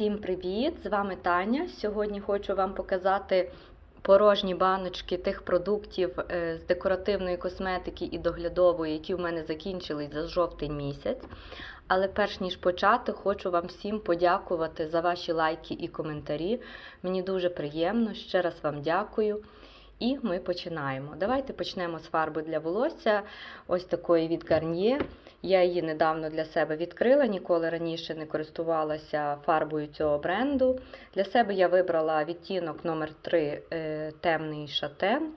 Всім привіт! З вами Таня. Сьогодні хочу вам показати порожні баночки тих продуктів е, з декоративної косметики і доглядової, які в мене закінчились за жовтий місяць. Але перш ніж почати, хочу вам всім подякувати за ваші лайки і коментарі. Мені дуже приємно. Ще раз вам дякую. І ми починаємо. Давайте почнемо з фарби для волосся, ось такої від Garnier. Я її недавно для себе відкрила, ніколи раніше не користувалася фарбою цього бренду. Для себе я вибрала відтінок номер 3 е, темний шатен.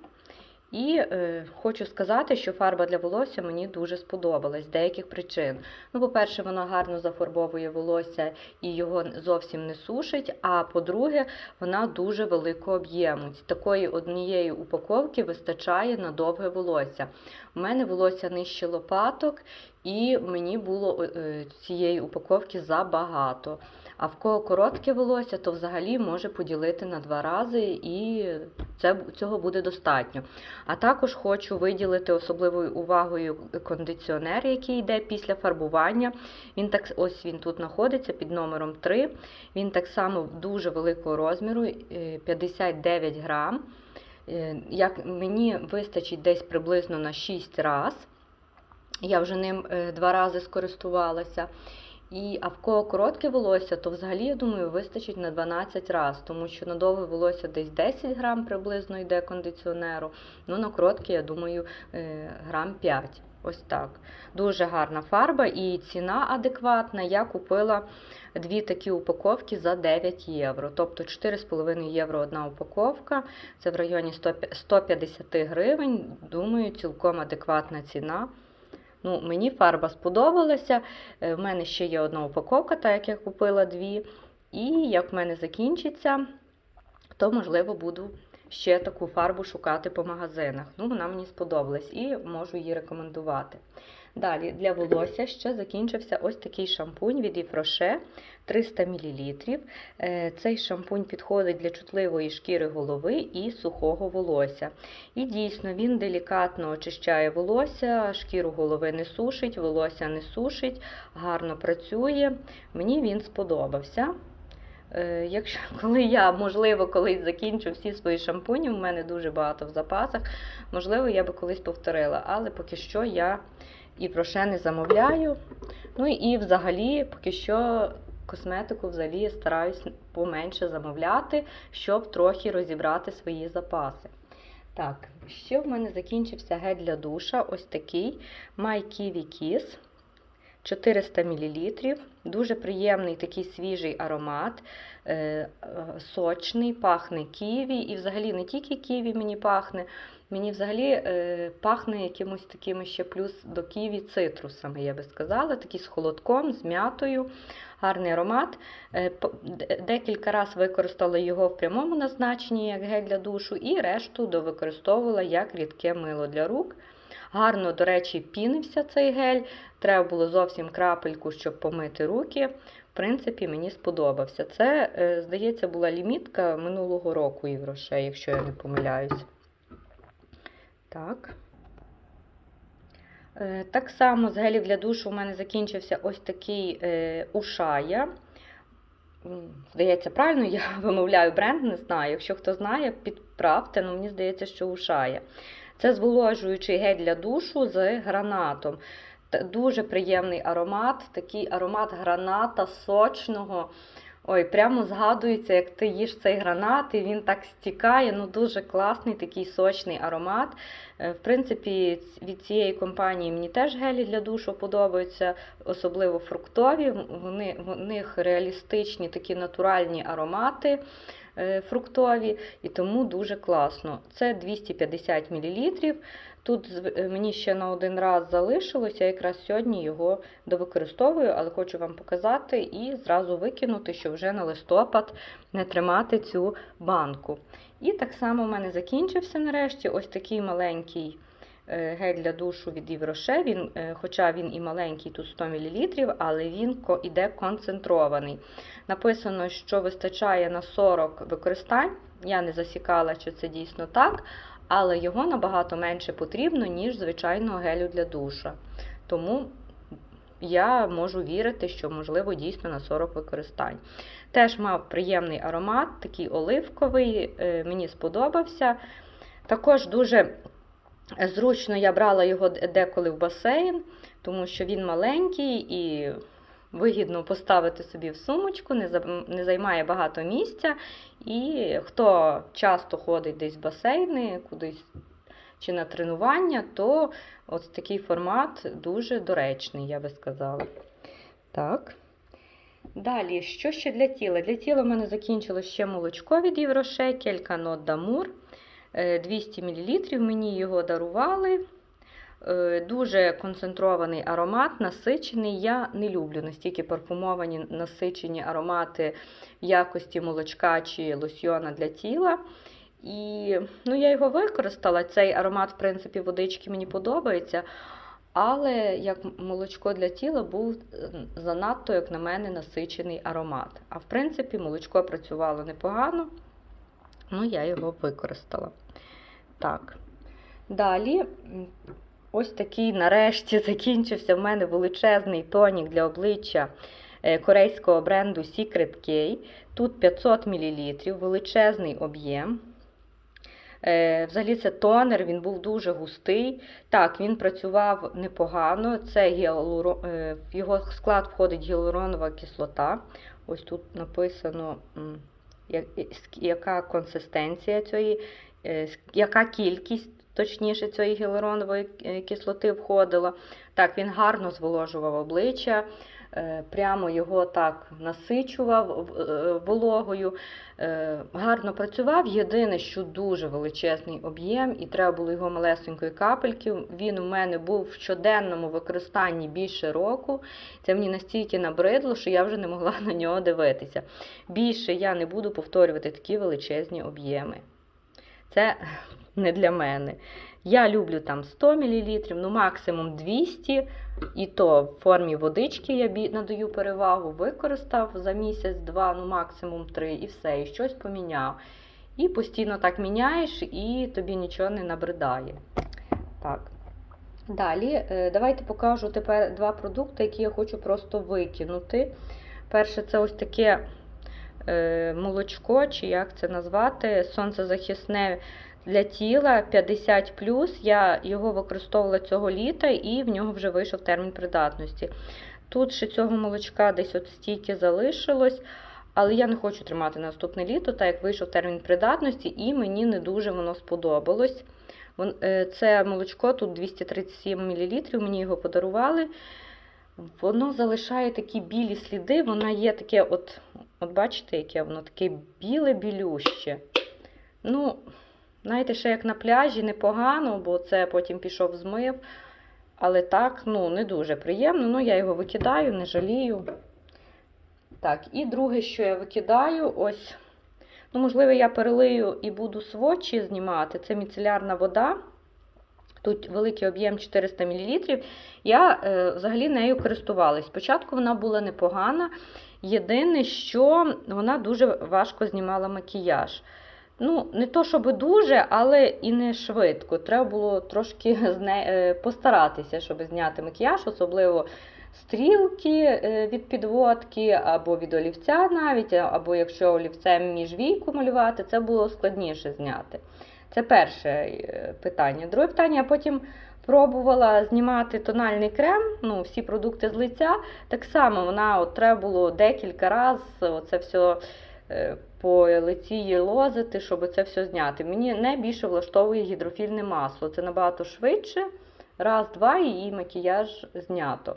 І е, хочу сказати, що фарба для волосся мені дуже сподобалась з деяких причин. Ну, по-перше, вона гарно зафарбовує волосся і його зовсім не сушить. А по-друге, вона дуже великого об'єму. Такої однієї упаковки вистачає на довге волосся. У мене волосся нижче лопаток, і мені було е, цієї упаковки забагато. А в кого коротке волосся, то взагалі може поділити на два рази, і це, цього буде достатньо. А також хочу виділити особливою увагою кондиціонер, який йде після фарбування. Він так, Ось він тут знаходиться під номером 3. Він так само дуже великого розміру, 59 грам. Як Мені вистачить десь приблизно на 6 разів. Я вже ним два рази скористувалася. І, а в кого коротке волосся, то взагалі, я думаю, вистачить на 12 разів, тому що на довге волосся десь 10 грам приблизно йде кондиціонеру. Ну, на коротке, я думаю, грам 5. Ось так. Дуже гарна фарба і ціна адекватна. Я купила дві такі упаковки за 9 євро. Тобто 4,5 євро одна упаковка. Це в районі 150 гривень. Думаю, цілком адекватна ціна. Ну, Мені фарба сподобалася. В мене ще є одна упаковка, так як я купила дві. І як в мене закінчиться, то, можливо, буду ще таку фарбу шукати по магазинах. Ну, Вона мені сподобалась і можу її рекомендувати. Далі для волосся ще закінчився ось такий шампунь від Єфроше 300 мл. Цей шампунь підходить для чутливої шкіри голови і сухого волосся. І дійсно він делікатно очищає волосся, шкіру голови не сушить, волосся не сушить, гарно працює. Мені він сподобався. Якщо коли я, можливо, колись закінчу всі свої шампуні, у мене дуже багато в запасах, можливо, я би колись повторила, але поки що я і проше не замовляю. Ну і взагалі, поки що косметику взагалі стараюсь поменше замовляти, щоб трохи розібрати свої запаси. Так, ще в мене закінчився гель для душа, ось такий My Kiwi Kiss. 400 мл. Дуже приємний такий свіжий аромат, сочний, пахне ківі. І взагалі не тільки ківі мені пахне, мені взагалі пахне якимось такими ще плюс до ківі цитрусами, я би сказала, такий з холодком, з м'ятою. Гарний аромат. Декілька разів використала його в прямому назначенні, як гель для душу, і решту довикористовувала як рідке мило для рук. Гарно, до речі, пінився цей гель. Треба було зовсім крапельку, щоб помити руки. В принципі, мені сподобався. Це, здається, була лімітка минулого року і грошей, якщо я не помиляюсь. Так. Так само з гелів для душу у мене закінчився ось такий ушая. Здається, правильно, я вимовляю бренд, не знаю. Якщо хто знає, підправте, але мені здається, що ушая. Це зволожуючий гель для душу з гранатом. Дуже приємний аромат, такий аромат граната сочного. Ой, прямо згадується, як ти їш цей гранат, і він так стікає. Ну, дуже класний такий сочний аромат. В принципі, від цієї компанії мені теж гелі для душу подобаються, особливо фруктові. Вони, В них реалістичні такі натуральні аромати фруктові, і тому дуже класно. Це 250 мл. Тут мені ще на один раз залишилося, якраз сьогодні його довикористовую, але хочу вам показати і зразу викинути, щоб вже на листопад не тримати цю банку. І так само в мене закінчився нарешті ось такий маленький гель для душу від Євроше. Він, Хоча він і маленький, тут 100 мл, але він іде концентрований. Написано, що вистачає на 40 використань. Я не засікала, чи це дійсно так, але його набагато менше потрібно, ніж звичайного гелю для душа. Тому я можу вірити, що, можливо, дійсно на 40 використань. Теж мав приємний аромат, такий оливковий, е, мені сподобався. Також дуже зручно я брала його деколи в басейн, тому що він маленький і вигідно поставити собі в сумочку, не займає багато місця. І хто часто ходить десь в басейни, кудись чи на тренування, то ось такий формат дуже доречний, я би сказала. Так. Далі, що ще для тіла? Для тіла в мене закінчилось ще молочко від Євроше, кілька нот Дамур. Е, 200 мл. Мені його дарували. Е, Дуже концентрований аромат, насичений. Я не люблю настільки парфумовані насичені аромати в якості молочка чи лосьйона для тіла. І ну, я його використала. Цей аромат, в принципі, водички мені подобається. Але як молочко для тіла був е, занадто, як на мене, насичений аромат. А в принципі, молочко працювало непогано, ну я його використала. Так. Далі, ось такий нарешті закінчився в мене величезний тонік для обличчя е, корейського бренду Secret K. Тут 500 мл, величезний об'єм. Е, Взагалі це тонер, він був дуже густий. Так, він працював непогано. Це гіалуро... е, в його склад входить гіалуронова кислота. Ось тут написано, яка консистенція цієї, яка кількість. Точніше, цієї гіалуронової е, кислоти входила. Так, він гарно зволожував обличчя, е, прямо його так насичував е, вологою. Гарно працював. Єдине, що дуже величезний об'єм, і треба було його малесенької капельки. Він у мене був в щоденному використанні більше року. Це мені настільки набридло, що я вже не могла на нього дивитися. Більше я не буду повторювати такі величезні об'єми. Це не для мене. Я люблю там 100 мл, ну максимум 200 і то в формі водички я надаю перевагу, використав за місяць-два, ну максимум три, і все, і щось поміняв. І постійно так міняєш, і тобі нічого не набридає. Так. Далі, е, давайте покажу тепер два продукти, які я хочу просто викинути. Перше, це ось таке молочко, чи як це назвати, сонцезахисне для тіла 50 Я його використовувала цього літа і в нього вже вийшов термін придатності. Тут ще цього молочка десь от стільки залишилось, але я не хочу тримати наступне літо, так як вийшов термін придатності, і мені не дуже воно сподобалось. Е, Це молочко, тут 237 мл, мені його подарували. Воно залишає такі білі сліди, воно є таке, от, от бачите, яке воно таке біле-білюще. Ну, знаєте, ще як на пляжі непогано, бо це потім пішов змив. Але так, ну, не дуже приємно. Ну, я його викидаю, не жалію. Так, і друге, що я викидаю, ось. Ну, можливо, я перелию і буду свочі знімати. Це міцелярна вода. Тут великий об'єм 400 мл. Я е, взагалі нею користувалась. Спочатку вона була непогана. Єдине, що вона дуже важко знімала макіяж. Ну, не то, щоб дуже, але і не швидко. Треба було трошки е, постаратися, щоб зняти макіяж, особливо стрілки е, від підводки, або від олівця навіть, або якщо олівцем між війку малювати, це було складніше зняти. Це перше е, питання. Друге питання, я потім пробувала знімати тональний крем, ну, всі продукти з лиця. Так само вона от, треба було декілька разів це все е, по лиці її лозити, щоб це все зняти. Мені найбільше влаштовує гідрофільне масло. Це набагато швидше. Раз, два, і її макіяж знято.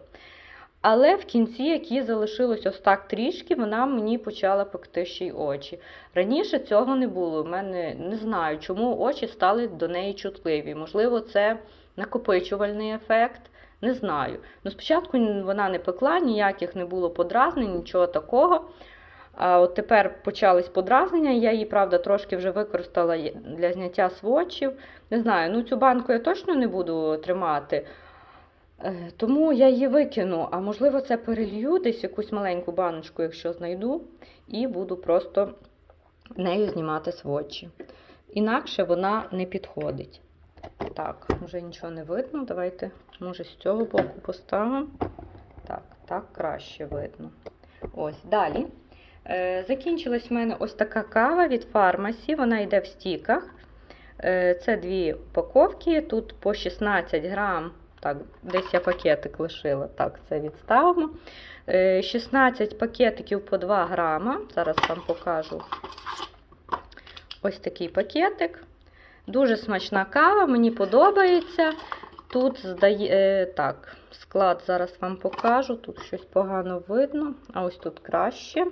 Але в кінці, як їй залишилось ось так трішки, вона мені почала пекти ще й очі. Раніше цього не було. У мене не знаю, чому очі стали до неї чутливі. Можливо, це накопичувальний ефект. Не знаю. Ну, спочатку вона не пекла, ніяких не було подразнень, нічого такого. А от тепер почались подразнення. Я її, правда, трошки вже використала для зняття свочів. Не знаю, ну цю банку я точно не буду тримати. Е, Тому я її викину, а можливо, це перелью десь якусь маленьку баночку, якщо знайду, і буду просто нею знімати свочі. Інакше вона не підходить. Так, вже нічого не видно. Давайте, може, з цього боку поставимо. Так. Так краще видно. Ось далі. Е, закінчилась в мене ось така кава від фармасі. Вона йде в стіках. Е, це дві упаковки. Тут по 16 грам. Так, десь я пакетик лишила. Так, це відставимо. Е, 16 пакетиків по 2 грама. Зараз вам покажу ось такий пакетик. Дуже смачна кава, мені подобається. Тут здає, е, так, склад зараз вам покажу. Тут щось погано видно, а ось тут краще.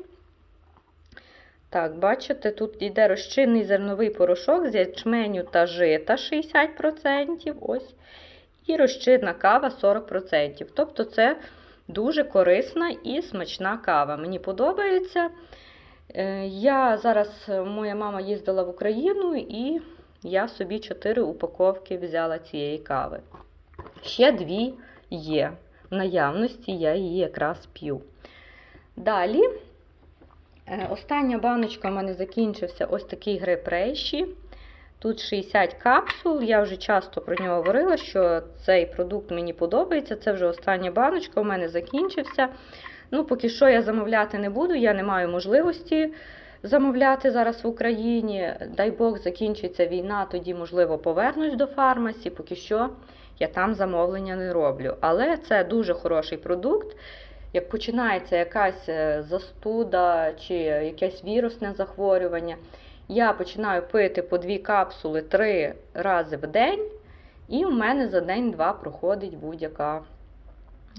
Так, бачите, тут йде розчинний зерновий порошок з ячменю та жита 60%. Ось. І розчинна кава 40%. Тобто це дуже корисна і смачна кава. Мені подобається. Е, Я зараз, моя мама їздила в Україну і я собі 4 упаковки взяла цієї кави. Ще дві є. В наявності я її якраз п'ю. Далі, е, остання баночка в мене закінчився ось такий гриб рейші. Тут 60 капсул. Я вже часто про нього говорила, що цей продукт мені подобається. Це вже остання баночка, у мене закінчився. Ну, поки що я замовляти не буду, я не маю можливості замовляти зараз в Україні. Дай Бог, закінчиться війна, тоді, можливо, повернусь до фармасі. Поки що я там замовлення не роблю. Але це дуже хороший продукт. Як починається якась е, застуда чи якесь вірусне захворювання, я починаю пити по дві капсули три рази в день, і у мене за день-два проходить будь-яка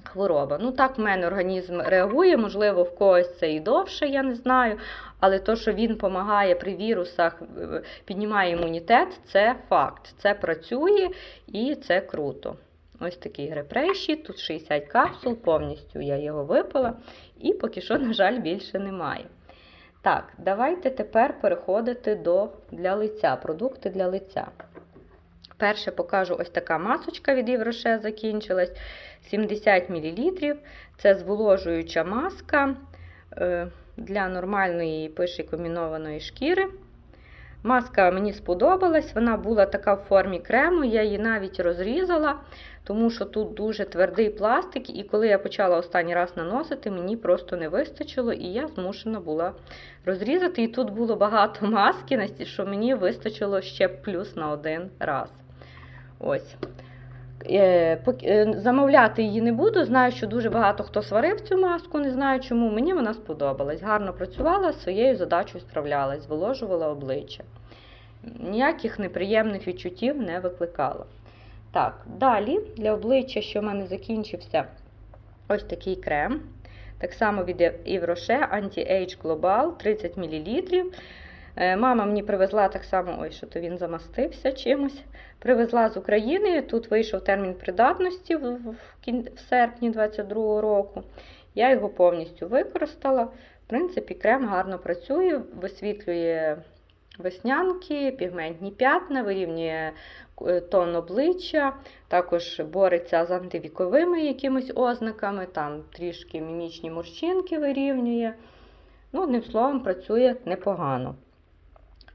хвороба. Ну, так в мене організм реагує, можливо, в когось це і довше, я не знаю. Але то, що він допомагає при вірусах, е, піднімає імунітет, це факт. Це працює і це круто. Ось такий грепрейші, тут 60 капсул, повністю я його випила, і поки що, на жаль, більше немає. Так, давайте тепер переходити до для лиця, продукти для лиця. Перше покажу ось така масочка від Євроше закінчилась. 70 мл. Це зволожуюча маска е, для нормальної пиші комбінованої шкіри. Маска мені сподобалась, вона була така в формі крему, я її навіть розрізала, тому що тут дуже твердий пластик, і коли я почала останній раз наносити, мені просто не вистачило, і я змушена була розрізати. І тут було багато маски, що мені вистачило ще плюс на один раз. Ось. Е, замовляти її не буду. Знаю, що дуже багато хто сварив цю маску, не знаю чому. Мені вона сподобалась. Гарно працювала, своєю задачею справлялась, зволожувала обличчя. Ніяких неприємних відчуттів не викликала. Так, далі для обличчя, що в мене закінчився ось такий крем. Так само від Rocher Anti-Age Global 30 мл. Е, мама мені привезла так само, ой, що то він замастився чимось. Привезла з України. Тут вийшов термін придатності в, в, серпні 22-го року. Я його повністю використала. В принципі, крем гарно працює, висвітлює веснянки, пігментні п'ятна, вирівнює е, тон обличчя, також бореться з антивіковими якимись ознаками, там трішки мімічні морщинки вирівнює. Ну, Одним словом, працює непогано.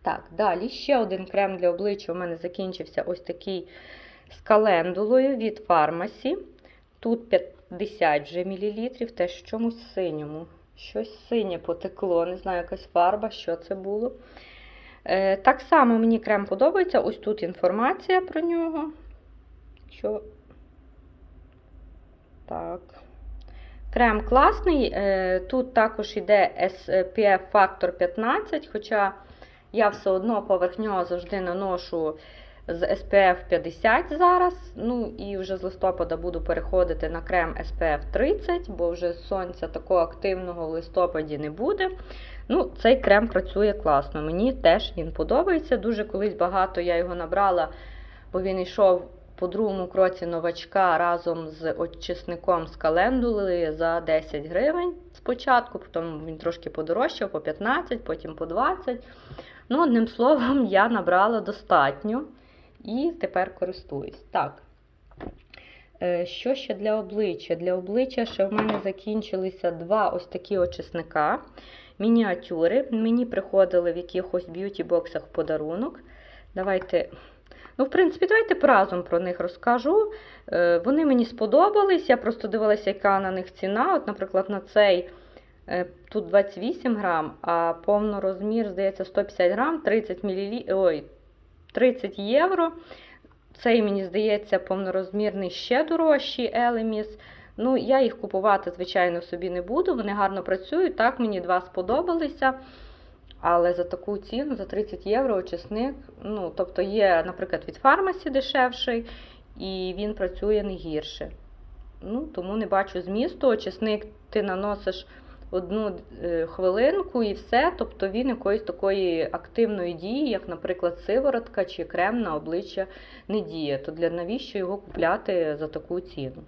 Так, далі ще один крем для обличчя у мене закінчився ось такий з календулою від фармасі. Тут 50 вже мілілітрів, теж чомусь синьому. Щось синє потекло, не знаю, якась фарба, що це було. Е, Так само мені крем подобається. Ось тут інформація про нього. Що... Так. Крем класний. Е, Тут також йде SPF фактор 15, хоча. Я все одно поверх нього завжди наношу з SPF 50 зараз. Ну і вже з листопада буду переходити на крем SPF 30, бо вже сонця такого активного в листопаді не буде. Ну, Цей крем працює класно. Мені теж він подобається. Дуже колись багато я його набрала, бо він йшов по другому кроці новачка разом з очисником з календули за 10 гривень спочатку, потім він трошки подорожчав по 15, потім по 20. Ну, одним словом, я набрала достатньо і тепер користуюсь. Так. Е, що ще для обличчя? Для обличчя ще в мене закінчилися два ось такі очисника. Мініатюри. Мені приходили в якихось б'юті-боксах в подарунок. Давайте Ну, в принципі, давайте разом про них розкажу. Е, Вони мені сподобались, я просто дивилася, яка на них ціна. От, наприклад, на цей е, тут 28 грам, а повнорозмір, здається, 150 грам, 30 мл, ой, 30 євро. Цей, мені здається, повнорозмірний ще дорожчий Елеміс. Ну, я їх купувати, звичайно, собі не буду. Вони гарно працюють. Так, мені два сподобалися. Але за таку ціну, за 30 євро очисник, ну, тобто є, наприклад, від фармасі дешевший, і він працює не гірше. Ну, тому не бачу змісту. Очисник ти наносиш одну е, хвилинку і все. Тобто він якоїсь такої активної дії, як, наприклад, сиворотка чи крем на обличчя не діє. То для навіщо його купляти за таку ціну?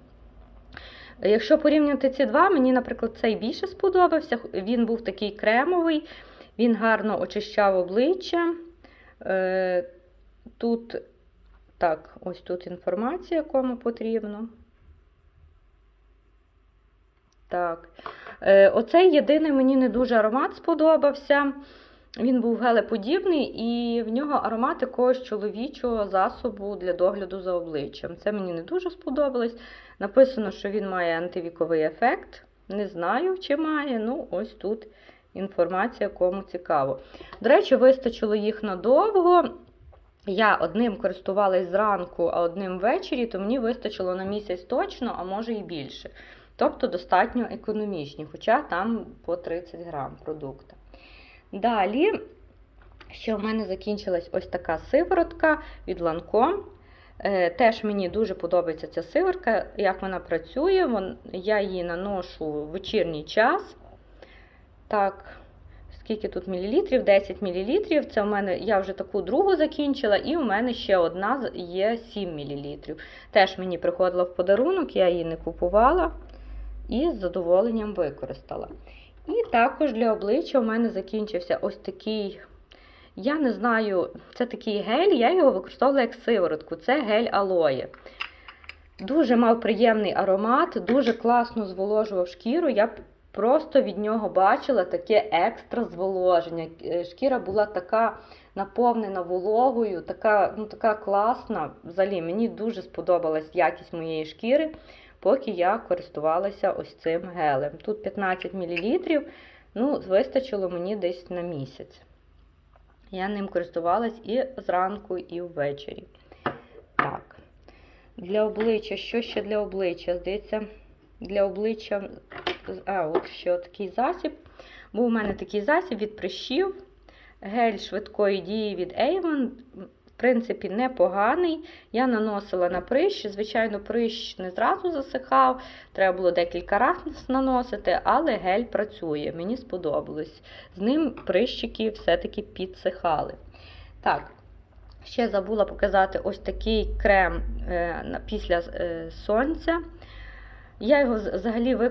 Якщо порівняти ці два, мені, наприклад, цей більше сподобався. Він був такий кремовий, він гарно очищав обличчя. Е, Тут, так, ось тут інформація, кому потрібно. Так. Е, Оцей єдиний мені не дуже аромат сподобався. Він був гелеподібний і в нього аромат якогось чоловічого засобу для догляду за обличчям. Це мені не дуже сподобалось. Написано, що він має антивіковий ефект. Не знаю, чи має. Ну, ось тут інформація, кому цікаво. До речі, вистачило їх надовго. Я одним користувалась зранку, а одним ввечері, то мені вистачило на місяць точно, а може і більше. Тобто достатньо економічні, хоча там по 30 грам продукту. Далі, ще в мене закінчилась ось така сиворотка від Lancome. Е, Теж мені дуже подобається ця сиворка, як вона працює. Я її наношу в вечірній час. Так, скільки тут мілілітрів? 10 мілілітрів. Це в мене, я вже таку другу закінчила, і у мене ще одна є 7 мілілітрів. Теж мені приходила в подарунок, я її не купувала і з задоволенням використала. І також для обличчя у мене закінчився ось такий. Я не знаю, це такий гель, я його використовувала як сиворотку. Це гель алоє. Дуже мав приємний аромат, дуже класно зволожував шкіру. Я просто від нього бачила таке екстра зволоження. Е, Шкіра була така наповнена вологою, така, ну, така класна. Взагалі, мені дуже сподобалась якість моєї шкіри, поки я користувалася ось цим гелем. Тут 15 мл, ну, вистачило мені десь на місяць. Я ним користувалась і зранку, і ввечері. Так. Для обличчя, що ще для обличчя? Здається, для обличчя. А, от ще такий засіб. Був у мене такий засіб від прищів. Гель швидкої дії від Avon. В принципі, непоганий. Я наносила на прищ. Звичайно, прищ не зразу засихав. Треба було декілька разів наносити, але гель працює. Мені сподобалось. З ним прищики все-таки підсихали. Так, ще забула показати ось такий крем е, після е, сонця. Я його взагалі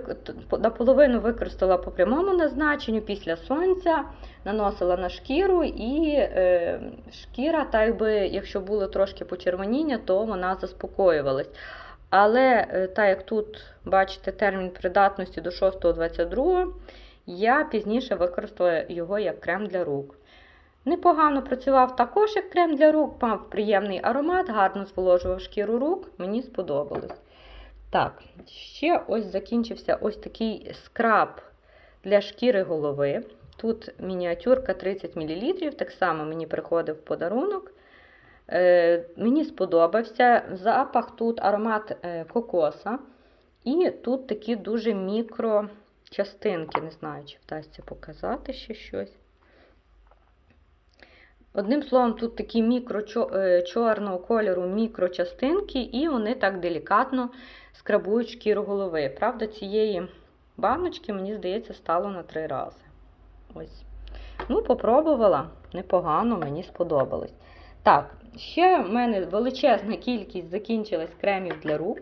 наполовину використала по прямому назначенню після сонця, наносила на шкіру, і е, шкіра, так би, якщо було трошки почервоніння, то вона заспокоювалась. Але е, так як тут, бачите, термін придатності до 6.22, я пізніше використала його як крем для рук. Непогано працював також як крем для рук, мав приємний аромат, гарно зволожував шкіру рук, мені сподобалось. Так, ще ось закінчився ось такий скраб для шкіри голови. Тут мініатюрка 30 мл, так само мені приходив подарунок. Е, Мені сподобався запах тут аромат е, кокоса. І тут такі дуже мікро частинки. Не знаю, чи вдасться показати ще щось. Одним словом, тут такі мікро чорного кольору мікрочастинки, і вони так делікатно скрабують шкіру голови. Правда, цієї баночки, мені здається, стало на три рази. Ось. Ну, попробувала, непогано, мені сподобалось. Так, ще в мене величезна кількість закінчилась кремів для рук.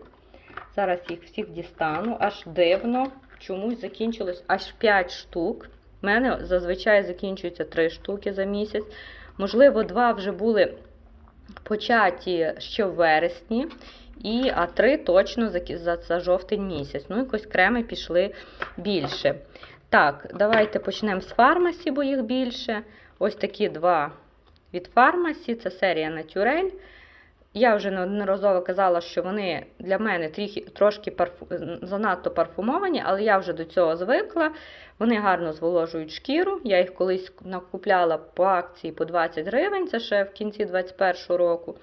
Зараз їх всіх дістану, аж дивно. Чомусь закінчилось аж 5 штук. У мене зазвичай закінчується 3 штуки за місяць. Можливо, два вже були початі ще в вересні, і а три точно за, за, жовтень місяць. Ну, якось креми пішли більше. Так, давайте почнемо з фармасі, бо їх більше. Ось такі два від фармасі. Це серія Натюрель. Я вже неодноразово казала, що вони для мене трохи, трошки парфу, занадто парфумовані, але я вже до цього звикла. Вони гарно зволожують шкіру. Я їх колись накупляла по акції по 20 гривень, це ще в кінці 2021 року.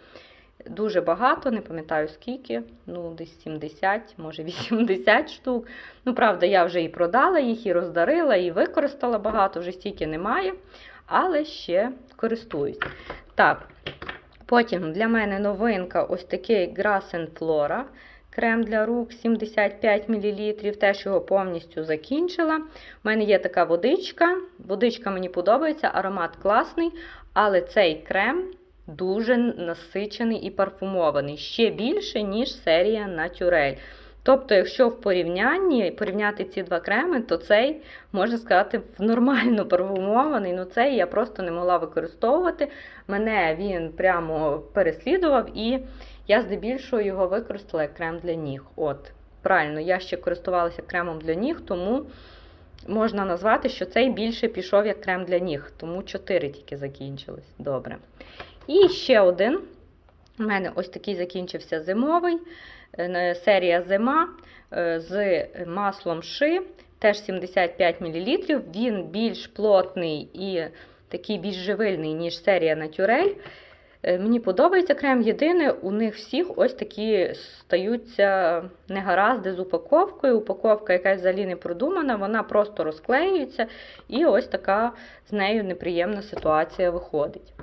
Дуже багато, не пам'ятаю скільки, ну десь 70, може 80 штук. Ну, правда, я вже і продала їх, і роздарила, і використала багато, вже стільки немає, але ще користуюсь. Так, потім для мене новинка ось такий Grass Flora. Крем для рук 75 мл, теж його повністю закінчила. У мене є така водичка. Водичка мені подобається, аромат класний, але цей крем дуже насичений і парфумований, ще більше, ніж серія Натюрель. Тобто, якщо в порівнянні порівняти ці два креми, то цей, можна сказати, нормально парфумований. Ну цей я просто не могла використовувати. Мене він прямо переслідував, і я здебільшого його використала як крем для ніг. От, правильно, я ще користувалася кремом для ніг, тому можна назвати, що цей більше пішов як крем для ніг, тому 4 тільки закінчилось. Добре. І ще один. У мене ось такий закінчився зимовий. Е, Серія зима е, з маслом ши, теж 75 мл. Він більш плотний і такий більш живильний, ніж серія Натюрель. Е, Мені подобається крем. Єдине, у них всіх ось такі стаються негаразди з упаковкою. Упаковка якась взагалі не продумана, вона просто розклеюється, і ось така з нею неприємна ситуація виходить.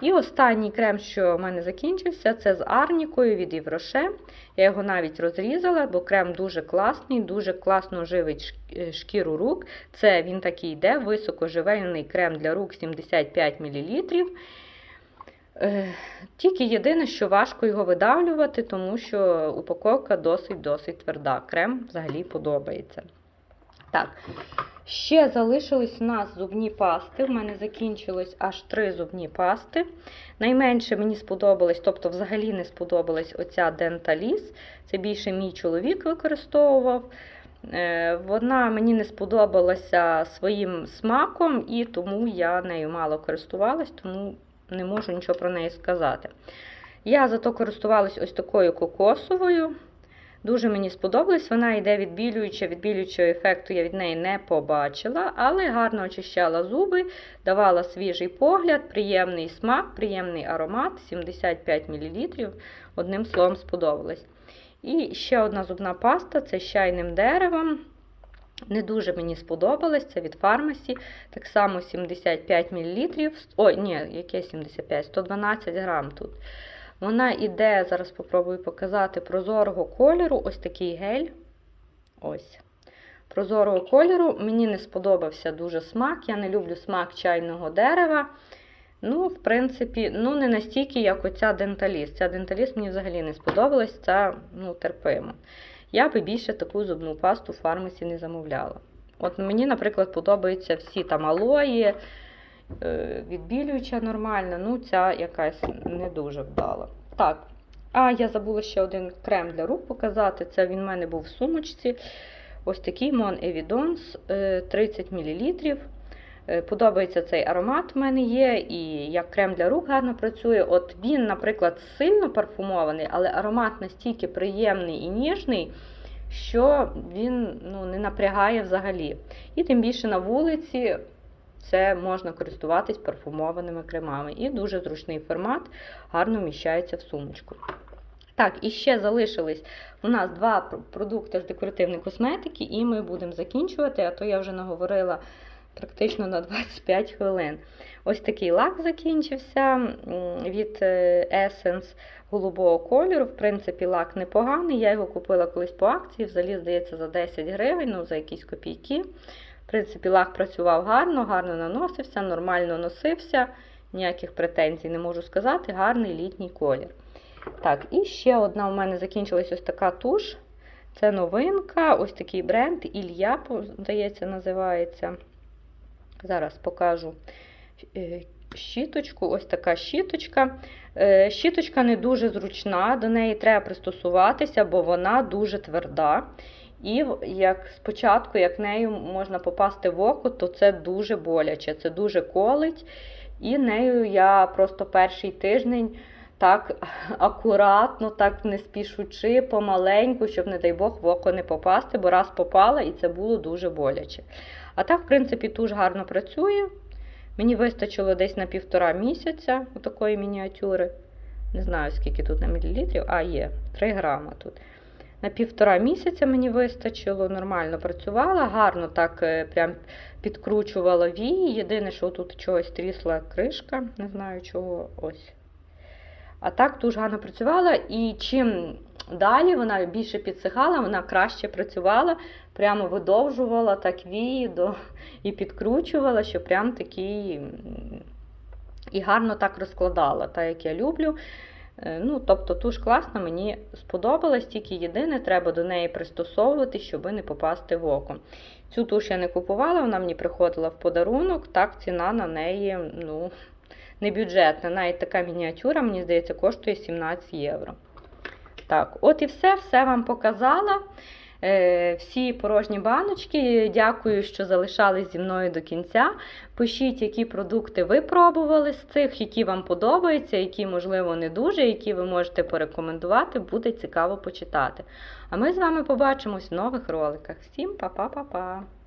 І останній крем, що в мене закінчився, це з арнікою від Євроше. Я його навіть розрізала, бо крем дуже класний, дуже класно живить шкіру рук. Це він такий йде, високоживельний крем для рук 75 мл. Е, Тільки єдине, що важко його видавлювати, тому що упаковка досить-досить тверда. Крем взагалі подобається. Так, ще залишились у нас зубні пасти. В мене закінчилось аж три зубні пасти. Найменше мені сподобалось, тобто взагалі не сподобалась оця Dentalis. Це більше мій чоловік використовував. Е, Вона мені не сподобалася своїм смаком, і тому я нею мало користувалась, тому не можу нічого про неї сказати. Я зато користувалась ось такою кокосовою. Дуже мені сподобалось. Вона йде відбілююча, відбілюючого ефекту я від неї не побачила, але гарно очищала зуби, давала свіжий погляд, приємний смак, приємний аромат, 75 мл. Одним словом, сподобалось. І ще одна зубна паста це з чайним деревом. Не дуже мені сподобалось, це від фармасі. Так само 75 мл. Ой, ні, яке 75? 112 грам тут. Вона іде, зараз спробую показати, прозорого кольору, ось такий гель. Ось. Прозорого кольору. Мені не сподобався дуже смак. Я не люблю смак чайного дерева. Ну, в принципі, ну не настільки, як оця денталіст. Ця денталіст мені взагалі не сподобалась, це ну, терпимо. Я би більше таку зубну пасту в фармасі не замовляла. От мені, наприклад, подобаються всі там алої, відбілююча нормальна, ну ця якась не дуже вдала. Так, а я забула ще один крем для рук показати. Це він в мене був в сумочці. Ось такий Mon Evidence е, 30 мл. Е, Подобається цей аромат в мене є, і як крем для рук гарно працює. От він, наприклад, сильно парфумований, але аромат настільки приємний і ніжний, що він ну, не напрягає взагалі. І тим більше на вулиці це можна користуватись парфумованими кремами. І дуже зручний формат, гарно вміщається в сумочку. Так, і ще залишились у нас два продукти з декоративної косметики, і ми будемо закінчувати, а то я вже наговорила практично на 25 хвилин. Ось такий лак закінчився від е, Essence голубого кольору. В принципі, лак непоганий. Я його купила колись по акції, взагалі, здається, за 10 гривень, ну за якісь копійки. В принципі, лак працював гарно, гарно наносився, нормально носився. Ніяких претензій не можу сказати. Гарний літній колір. Так, і ще одна у мене закінчилась ось така туш. Це новинка, ось такий бренд. Ілья, здається, називається. Зараз покажу е, щіточку. Ось така щіточка. Е, Щіточка не дуже зручна, до неї треба пристосуватися, бо вона дуже тверда. І як спочатку, як нею можна попасти в око, то це дуже боляче, це дуже колить. І нею я просто перший тиждень так акуратно, так не спішучи, помаленьку, щоб, не дай Бог, в око не попасти, бо раз попала і це було дуже боляче. А так, в принципі, туш гарно працює. Мені вистачило десь на півтора місяця такої мініатюри. Не знаю, скільки тут на мілілітрів, а є 3 грама тут. На півтора місяця мені вистачило, нормально працювала, гарно так е, прям підкручувала вії. Єдине, що тут чогось трісла кришка, не знаю чого. ось. А так дуже гарно працювала. І чим далі вона більше підсихала, вона краще працювала, прямо видовжувала так вії до, і підкручувала, що прям такий і гарно так розкладала, так як я люблю. Е, Ну, тобто туш класна, мені сподобалась, тільки єдине, треба до неї пристосовувати, щоб не попасти в око. Цю туш я не купувала, вона мені приходила в подарунок, так ціна на неї ну, не бюджетна. Навіть така мініатюра, мені здається, коштує 17 євро. Так, от і все, все вам показала. Е, Всі порожні баночки. Дякую, що залишались зі мною до кінця. Пишіть, які продукти ви пробували з цих, які вам подобаються, які, можливо, не дуже, які ви можете порекомендувати, буде цікаво почитати. А ми з вами побачимось в нових роликах. Всім па-па-па-па!